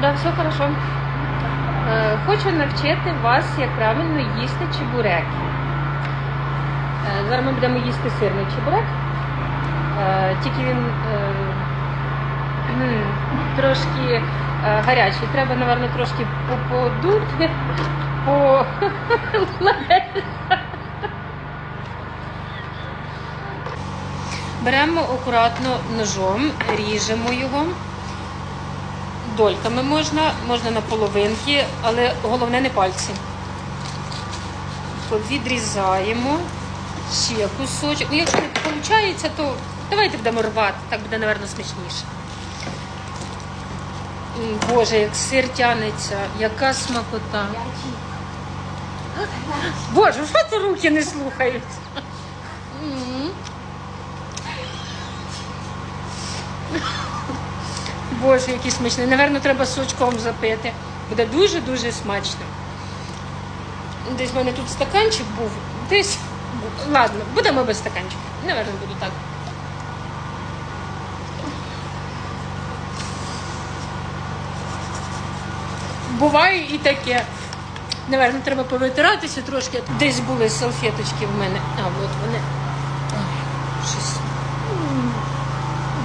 Да, все хорошо. Е, Хочу навчити вас, як правильно їсти чебуреки. Е, Зараз ми будемо їсти сирний чебурек. Е, Тільки він трошки гарячий. Треба, напевно, трошки по- подути, по Беремо акуратно ножом, ріжемо його. Дольками можна, можна на половинки, але головне не пальці. Відрізаємо ще кусочок. Ну, якщо не виходить, то давайте будемо рвати, так буде, напевно, смачніше. Боже, як сир тянеться, яка смакота. Боже, що це руки не слухають? Боже, який смачний. Наверно, треба сочком запити. Буде дуже-дуже смачно. Десь в мене тут стаканчик був, десь. Ладно, будемо без стаканчика. Наверно, буду так. Буває і таке. Наверно, треба повитиратися трошки. Десь були салфеточки в мене. А, от вони. Ой, щось.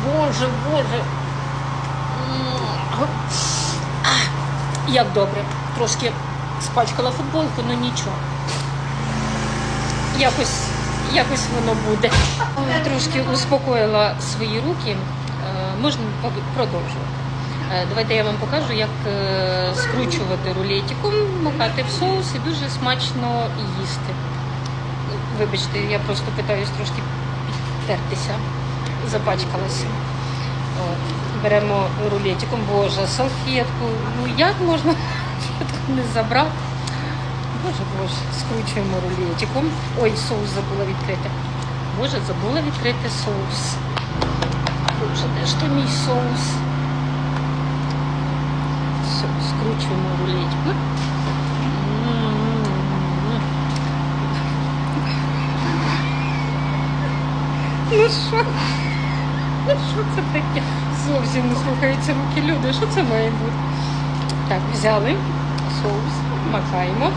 Боже, боже. М. А, Як добре. Трошки спачкала футболку, ну нічого. Якось, якось воно буде. Трошки успокоїла свої руки. Е, Можна продовжувати. Е, Давайте я вам покажу, як е, скручувати рулетиком, макати в соус і дуже смачно їсти. Вибачте, я просто питаюсь трошки підтертися, запачкалася. Беремо рулетиком, боже, салфетку. Ну як можна не забрав? Боже, боже, скручуємо рулетиком. Ой, соус забула відкрити. Боже, забула відкрити соус. Боже, де ж то мій соус? Все, скручуємо рулетиком. Ну що? Ну що це таке? Зовсім не слухаються руки люди. Що це має бути? Так, взяли соус, макаємо.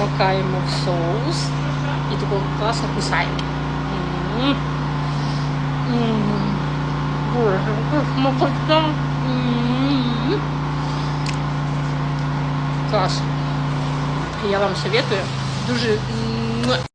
Макаємо в соус і такого класно кусаємо. М. М. Боже, яка смакота. М. Клас. Я вам советую. Дуже м,